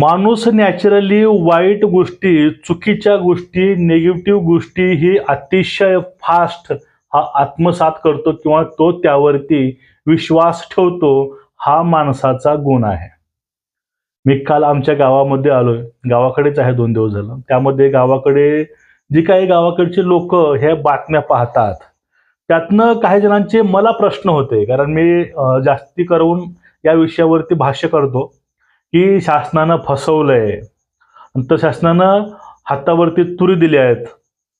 माणूस नॅचरली वाईट गोष्टी चुकीच्या गोष्टी निगेटिव्ह गोष्टी ही अतिशय फास्ट हा आत्मसात करतो किंवा तो त्यावरती विश्वास ठेवतो हा माणसाचा गुण आहे. मी काल आमच्या गावामध्ये आलोय. गावाकडेच आहे दोन दिवस झालं. त्यामध्ये गावाकडे जी काही गावाकडची लोक हे बातम्या पाहतात त्यातनं काही जणांचे मला प्रश्न होते. कारण मी जास्ती करून या विषयावरती भाष्य करतो. की शासनानं फसवलंय. नंतर शासनानं हातावरती तुरी दिल्या आहेत.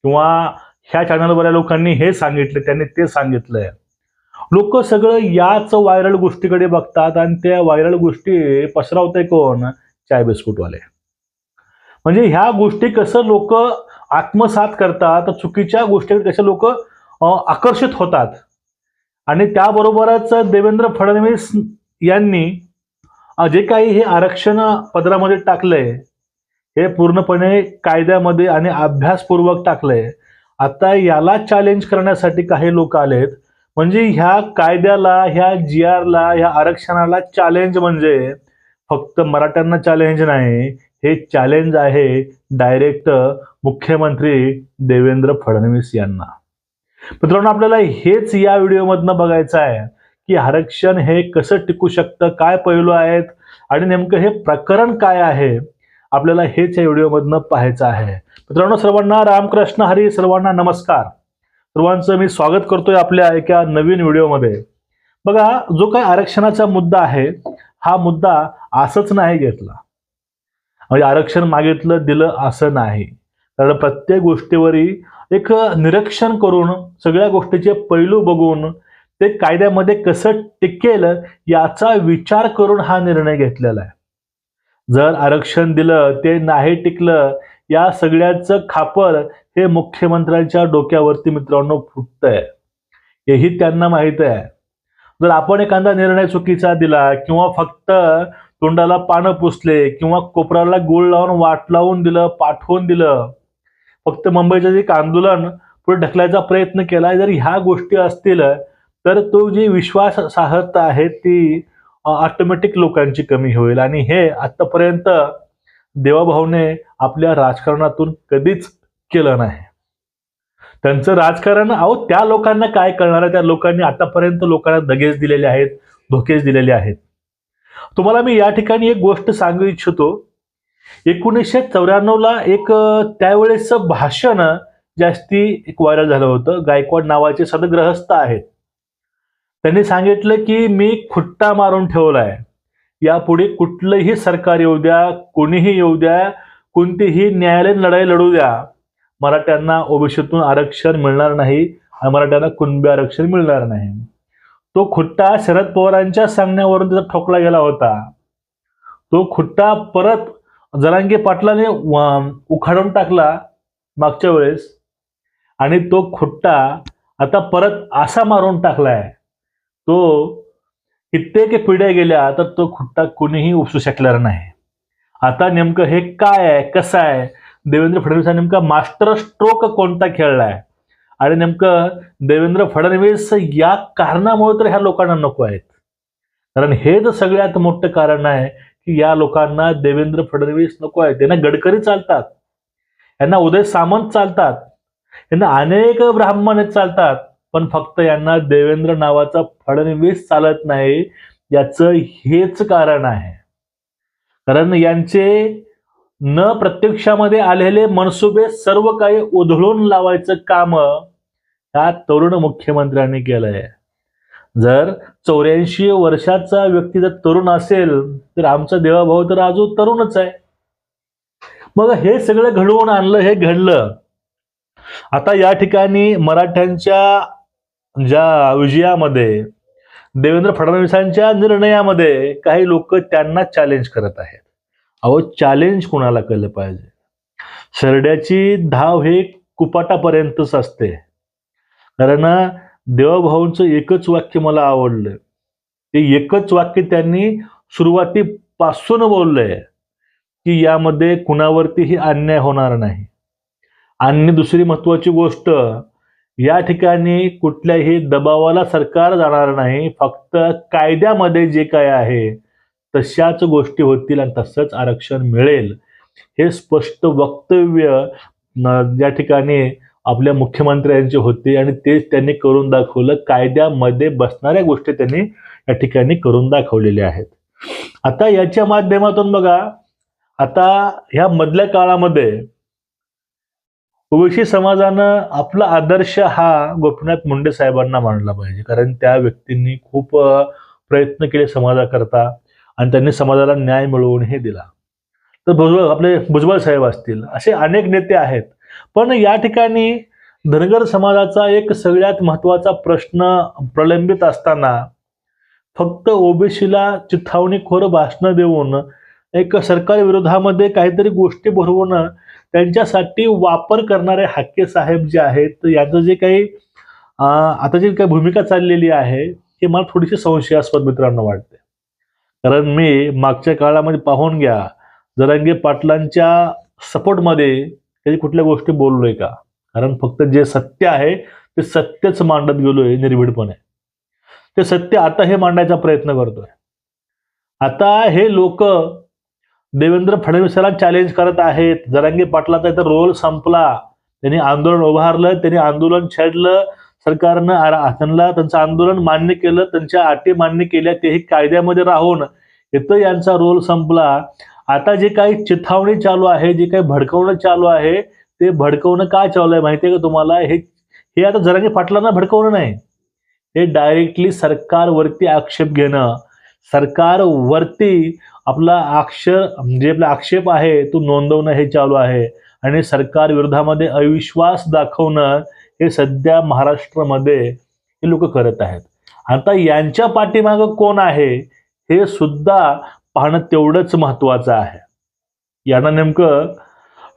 किंवा ह्या चॅनलवरच्या लोकांनी हे सांगितलं त्यांनी ते सांगितलंय. लोक सगळं याच व्हायरल गोष्टीकडे बघतात आणि त्या व्हायरल गोष्टी पसरवते कोण? चाय बिस्कुटवाले. म्हणजे ह्या गोष्टी कसं लोक आत्मसात करतात चुकीच्या गोष्टीकडे कसे लोक आकर्षित होतात. आणि त्याबरोबरच देवेंद्र फडणवीस यांनी जे काही हे आरक्षण पदरामध्ये टाकलंय हे पूर्णपणे कायद्यामध्ये आणि अभ्यासपूर्वक टाकलंय आता याला चॅलेंज करण्यासाठी काही लोक आलेत. म्हणजे ह्या कायद्याला ह्या जी आरला ह्या आरक्षणाला चॅलेंज म्हणजे फक्त मराठ्यांना चॅलेंज नाही हे चॅलेंज आहे डायरेक्ट मुख्यमंत्री देवेंद्र फडणवीस यांना. मित्रांनो आपल्याला हेच या व्हिडिओमधनं बघायचं आहे. की आरक्षण हे कसं टिकू शकतं काय पैलू आहेत आणि नेमकं हे प्रकरण काय आहे आपल्याला हेच या व्हिडिओमधनं पाहायचं आहे. मित्रांनो सर्वांना रामकृष्ण हरी सर्वांना नमस्कार. सर्वांचं मी स्वागत करतोय आपल्या एका नवीन व्हिडिओमध्ये. बघा जो काही आरक्षणाचा मुद्दा आहे हा मुद्दा असंच नाही घेतला. म्हणजे आरक्षण मागितलं दिलं असं नाही. कारण प्रत्येक गोष्टीवरही एक निरीक्षण करून सगळ्या गोष्टीचे पैलू बघून ते कायद्यामध्ये कसं टिकेल याचा विचार करून हा निर्णय घेतलेला आहे. जर आरक्षण दिलं ते नाही टिकलं या सगळ्याचं खापर हे मुख्यमंत्र्यांच्या डोक्यावरती मित्रांनो फुटतंय. हेही त्यांना माहीत आहे. जर आपण एखादा निर्णय चुकीचा दिला किंवा फक्त तोंडाला पानं पुसले किंवा कोपराला गुळ लावून वाट लावून दिलं पाठवून दिलं फक्त मुंबईचं जे आंदोलन पुढे ढकलायचा प्रयत्न केला जर ह्या गोष्टी असतील तर तो जी विश्वासार्हता आहे ती ऑटोमॅटिक लोकांची कमी होईल. आणि हे आतापर्यंत देवाभाऊने आपल्या राजकारणातून कधीच केलं नाही. त्यांचं राजकारण अहो त्या लोकांना काय करणार आहे? त्या लोकांनी आतापर्यंत लोकांना दगेच दिलेले आहेत धोकेच दिलेले आहेत. तुम्हाला मी या ठिकाणी एक गोष्ट सांगू इच्छितो. एकोणीसशे चौऱ्याण्णवला एक अं, त्यावेळेसचं भाषण जास्ती एक व्हायरल झालं होतं. गायकवाड नावाचे सदग्रहस्थ आहेत. त्यांनी सांगितलं की मी खुट्टा मारून ठेवला आहे यापुढे कुठलंही सरकार येऊ द्या कोणीही येऊ द्या कोणतीही न्यायालयीन लढाई लढू द्या. मराठ्यांना ओबीसीतून आरक्षण मिळणार नाही आणि मराठ्यांना कुणबी आरक्षण मिळणार नाही. तो खुट्टा शरद पवारांच्या सांगण्यावरून त्याचा ठोकला गेला होता. तो खुट्टा परत जरांगे पाटलाने उखाडून टाकला मागच्या वेळेस. आणि तो खुट्टा आता परत असा मारून टाकलाय. तो कित्येक पिढ्या गेल्या तर तो खुट्टा कोणीही उपसू शकणार नाही. आता नेमकं हे काय आहे कसं आहे? देवेंद्र फडणवीस नेमका मास्टर स्ट्रोक कोणता खेळलाय आणि नेमकं देवेंद्र फडणवीस या कारणामुळे तर ह्या लोकांना नको आहेत. कारण हे जर सगळ्यात मोठं कारण आहे की या लोकांना देवेंद्र फडणवीस नको आहेत. त्यांना गडकरी चालतात. यांना उदय सामंत चालतात. यांना अनेक ब्राह्मण चालतात. पण फक्त यांना देवेंद्र नावाचा फडणवीस चालत नाही याचं हेच कारण आहे. कारण यांचे न प्रत्यक्षामध्ये आलेले मनसुबे सर्व काही उधळून लावायचं काम या तरुण मुख्यमंत्र्यांनी केलंय. जर चौऱ्याऐंशी वर्षाचा व्यक्ती जर तरुण असेल तर आमचा देवाभाऊ तर अजून तरुणच आहे. मग हे सगळं घडवून आणलं हे घडलं. आता या ठिकाणी मराठ्यांच्या ज्या विजयामध्ये देवेंद्र फडणवीसांच्या निर्णयामध्ये काही लोक त्यांना चॅलेंज करत आहेत. अहो चॅलेंज कोणाला केलं पाहिजे? सरड्याची धाव हे कुपाटापर्यंतच असते. कारण देवभाऊंचं एकच वाक्य मला आवडलं. ते एकच वाक्य त्यांनी सुरुवातीपासून बोललंय की यामध्ये कुणावरतीही अन्याय होणार नाही. आणि दुसरी महत्वाची गोष्ट या ठिकाणी कुठल्याही दबावाला सरकार जाणार नाही फक्त कायद्यामध्ये जे काय आहे तशाच गोष्टी होतील आणि तसंच आरक्षण मिळेल. हे स्पष्ट वक्तव्य या ठिकाणी आपल्या मुख्यमंत्र्यांचे होते आणि तेच त्यांनी करून दाखवलं. कायद्यामध्ये बसणाऱ्या गोष्टी त्यांनी या ठिकाणी करून दाखवलेल्या आहेत. आता याच्या माध्यमातून बघा आता ह्या मधल्या काळामध्ये ओबीसी समाजानं आपला आदर्श हा गोपीनाथ मुंडे साहेबांना मानला पाहिजे. कारण त्या व्यक्तींनी खूप प्रयत्न केले समाजाकरता आणि त्यांनी समाजाला न्याय मिळवूनही दिला. तर भुजबळ आपले भुजबळ साहेब असतील असे अनेक नेते आहेत. पण या ठिकाणी धनगर समाजाचा एक सगळ्यात महत्त्वाचा प्रश्न प्रलंबित असताना फक्त ओबीसीला चिथावणीखोर भाषणं देऊन एक सरकार विरोधामध्ये काहीतरी गोष्टी भरवून त्यांच्यासाठी वापर करणारे हाके साहेब जे आहेत याचं जे काही आता जी काही भूमिका चाललेली आहे हे मला थोडीशी संशयास्पद मित्रांनो वाटते. कारण मी मागच्या काळामध्ये पाहून घ्या जरांगे पाटलांच्या सपोर्टमध्ये त्याची कुठल्या गोष्टी बोललोय का? कारण फक्त जे सत्य आहे ते सत्यच मांडत गेलोय निर्भीडपणे. ते सत्य आता हे मांडायचा प्रयत्न करतोय. आता हे लोक देवेंद्र फडणवीसाला चॅलेंज करत आहेत. जरांगे पाटलाचा इथं रोल संपला. त्यांनी आंदोलन उभारलं त्यांनी आंदोलन छेडलं. सरकारनं त्यांना त्यांचं आंदोलन मान्य केलं त्यांच्या अटी मान्य केल्या तेही कायद्यामध्ये राहून. इथं यांचा रोल संपला. आता जे काही चिथावणी चालू आहे जे काही भडकवणं चालू आहे ते भडकवणं काय चालू आहे माहिती आहे का तुम्हाला? हे हे आता जरांगे पाटलांना भडकवणं नाही. हे डायरेक्टली सरकारवरती आक्षेप घेणं. सरकारवरती आपला अक्षर म्हणजे आपला आक्षेप आहे तो नोंदवणं हे चालू आहे. आणि सरकार विरोधामध्ये अविश्वास दाखवणं हे सध्या महाराष्ट्रामध्ये हे लोक करत आहेत. आता यांच्या पाठीमागं कोण आहे हे सुद्धा पाहणं तेवढंच महत्वाचं आहे. यांना नेमकं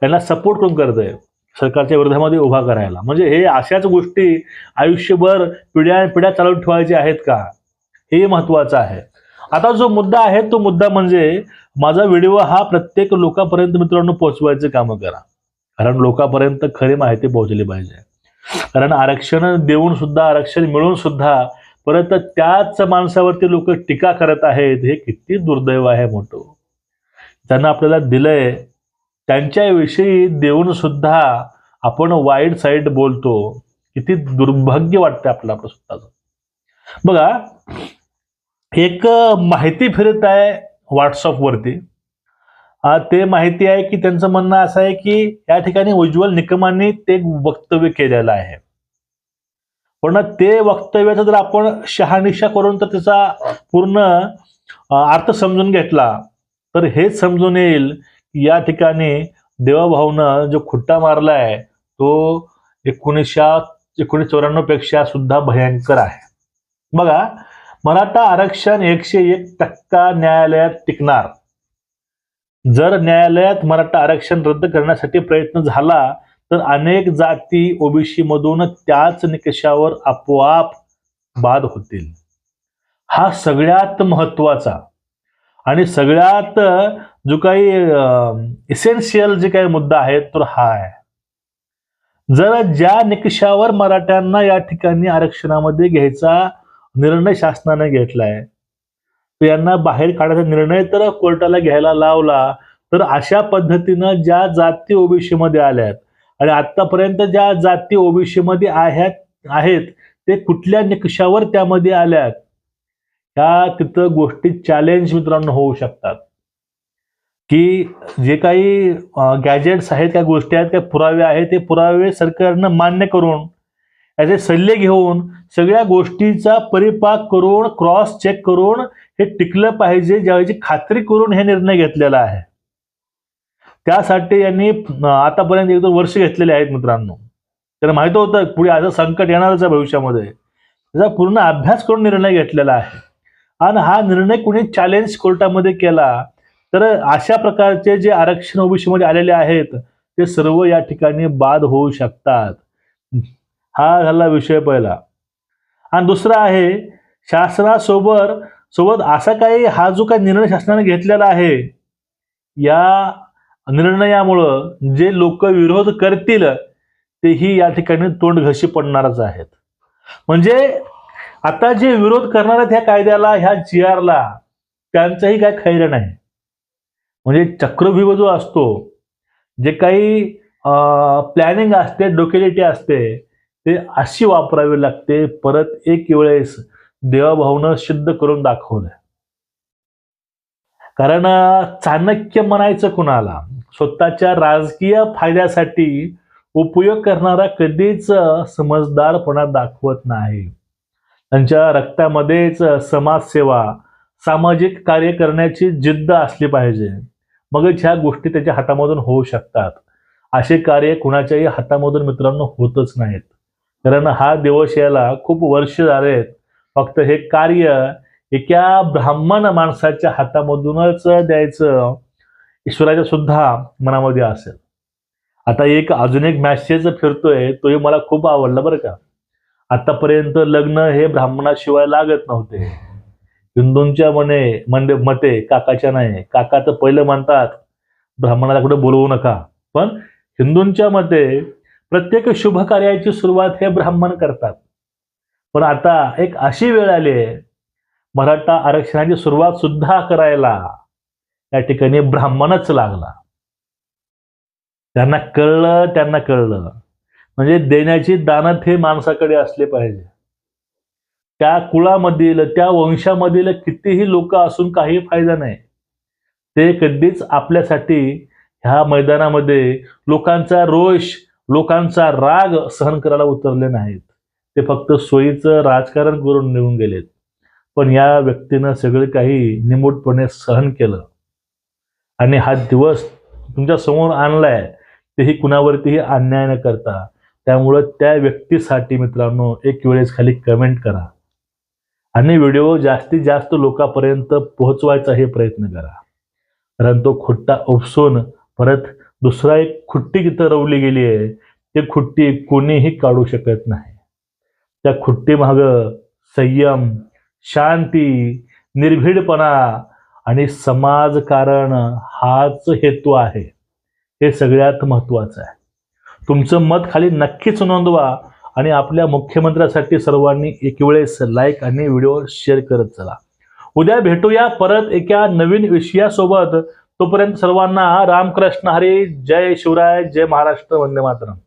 यांना सपोर्ट कोण करत आहे? सरकारच्या विरोधामध्ये उभा करायला. म्हणजे हे अशाच गोष्टी आयुष्यभर पिढ्या पिढ्या चालू ठेवायच्या आहेत का? हे महत्वाचं आहे. आता जो मुद्दा आहे तो मुद्दा म्हणजे माझा व्हिडिओ हा प्रत्येक लोकांपर्यंत मित्रांनो पोहोचवायचं कामं करा. कारण लोकांपर्यंत खरी माहिती पोहोचली पाहिजे. कारण आरक्षण देऊन सुद्धा आरक्षण मिळून सुद्धा परत त्याच माणसावरती लोक टीका करत आहेत हे किती दुर्दैव आहे मोठं त्यांना आपल्याला दिलंय त्यांच्याविषयी देऊन सुद्धा आपण वाईट साईड बोलतो. किती दुर्भाग्य वाटतं आपलं आपलं स्वतःच बघा एक माहिती फिरत आहे व्हॉट्सअपवरती ते माहिती आहे की त्यांचं म्हणणं असं आहे की या ठिकाणी उज्ज्वल निकमांनी ते वक्तव्य केलेलं आहे. पण ते वक्तव्याचा जर आपण शहानिशा करून तर त्याचा पूर्ण अर्थ समजून घेतला तर हेच समजून येईल की या ठिकाणी देवाभाऊनं जो खुट्टा मारलाय तो एकोणीसशे एकोणीस चौऱ्याण्णवपेक्षा सुद्धा भयंकर आहे. बघा मराठा आरक्षण एकशे एक टक्का न्यायालयात टिकणार. जर न्यायालयात मराठा आरक्षण रद्द करण्यासाठी प्रयत्न झाला तर अनेक जाती ओबीसी मधून त्याच निकषावर आपोआप बाद होतील. हा सगळ्यात महत्त्वाचा आणि सगळ्यात जो काही इसेन्शियल जे काही मुद्दा आहे तो हा आहे. जर ज्या निकषावर मराठ्यांना या ठिकाणी आरक्षणामध्ये घ्यायचा निर्णय शासनाने घेतलाय. यांना बाहेर काढायचा निर्णय तर कोर्टाला घ्यायला लावला. तर अशा पद्धतीनं ज्या जाती ओबीसी मध्ये आल्यात आणि आतापर्यंत ज्या जाती ओबीसी मध्ये आहेत आहेत ते कुठल्या निकषावर त्यामध्ये आल्यात ह्या तिथं गोष्टी चॅलेंज मित्रांनो होऊ शकतात. की जे काही गॅजेट्स आहेत त्या गोष्टी आहेत त्या पुरावे आहेत ते पुरावे सरकारनं मान्य करून याचे सल्ले घेऊन सगळ्या गोष्टीचा परिपाक करून क्रॉस चेक करून हे टिकलं पाहिजे ज्यावेळेची खात्री करून हे निर्णय घेतलेला आहे. त्यासाठी यांनी आतापर्यंत एक दोन वर्ष घेतलेले आहेत मित्रांनो. त्यांना माहीत होतं पुढे असं संकट येणारच आहे भविष्यामध्ये. त्याचा पूर्ण अभ्यास करून निर्णय घेतलेला आहे. आणि हा निर्णय कुणी चॅलेंज कोर्टामध्ये केला तर अशा प्रकारचे जे आरक्षण ओबीसीमध्ये आलेले आहेत ते सर्व या ठिकाणी बाद होऊ शकतात. हा झाला विषय पहिला. आणि दुसरा आहे शासनासोबत सोबत असा काही हा जो काही निर्णय शासनाने घेतलेला आहे या निर्णयामुळं जे लोक विरोध करतील तेही या ठिकाणी तोंड घशी पडणारच आहेत. म्हणजे आता जे विरोध करणार आहेत ह्या कायद्याला ह्या जी आरला त्यांचंही काय खैर नाही. म्हणजे चक्रव्यूह जो असतो जे काही प्लॅनिंग असते डोकेलिटी असते ते अशी वापरावी लागते परत एक वेळेस देवाभाऊनं सिद्ध करून दाखवलं कारण चाणक्य म्हणायचं कुणाला? स्वतःच्या राजकीय फायद्यासाठी उपयोग करणारा कधीच समजदारपणा दाखवत नाही. त्यांच्या रक्तामध्येच समाजसेवा सामाजिक कार्य करण्याची जिद्द असली पाहिजे. मगच ह्या गोष्टी त्याच्या हातामधून होऊ शकतात. असे कार्य कुणाच्याही हातामधून मित्रांनो होतच नाहीत. कारण हा दिवस यायला खूप वर्ष झालेत फक्त हे कार्य एका ब्राह्मण माणसाच्या हातामधूनच द्यायचं ईश्वराच्या सुद्धा मनामध्ये असेल. आता एक अजून एक मॅसेज फिरतोय तोही मला खूप आवडला बरं का. आतापर्यंत लग्न हे ब्राह्मणाशिवाय लागत नव्हते. हिंदूंच्या मने म्हणजे मते काकाच्या नाही. काका तर पहिलं म्हणतात ब्राह्मणाला कुठे बोलवू नका. पण हिंदूंच्या मते प्रत्येक शुभ कार्याची सुरुवात हे ब्राह्मण करतात. पण आता एक अशी वेळ आली आहे मराठा आरक्षणाची सुरुवात सुद्धा करायला या ठिकाणी ब्राह्मणच लागला. त्यांना कळलं त्यांना कळलं. म्हणजे देण्याची दानत हे माणसाकडे असले पाहिजे. त्या कुळामधील त्या वंशामधील कितीही लोक असून काही फायदा नाही. ते कधीच आपल्यासाठी ह्या मैदानामध्ये लोकांचा रोष लोकांचा राग सहन करायला उतरले नाहीत. ते फक्त सोयीचं राजकारण करून निघून गेलेत. पण या व्यक्तीनं सगळं काही निमूटपणे सहन केलं. आणि हा दिवस तुमच्यासमोर आणलाय तेही कुणावरतीही अन्याय न करता. त्यामुळं त्या व्यक्तीसाठी मित्रांनो एक वेळेस खाली कमेंट करा. आणि व्हिडिओ जास्तीत जास्त लोकांपर्यंत पोहोचवायचाही प्रयत्न करा. कारण तो खोट्टा उपसून परत दुसरा एक खुट्टी तिथं रवली गेली आहे ते खुट्टी कोणीही काढू शकत नाही. त्या खुट्टी माग संयम शांती निर्भीडपणा आणि समाजकारण हाच हेतू आहे. हे सगळ्यात महत्वाचं आहे. तुमचं मत खाली नक्कीच नोंदवा आणि आपल्या मुख्यमंत्र्यासाठी सर्वांनी एक वेळेस लाईक आणि व्हिडिओ शेअर करत चला. उद्या भेटूया परत एका नवीन विषयासोबत. तोपर्यंत सर्वांना रामकृष्ण हरी जय शिवराय जय महाराष्ट्र वंदे मातरम.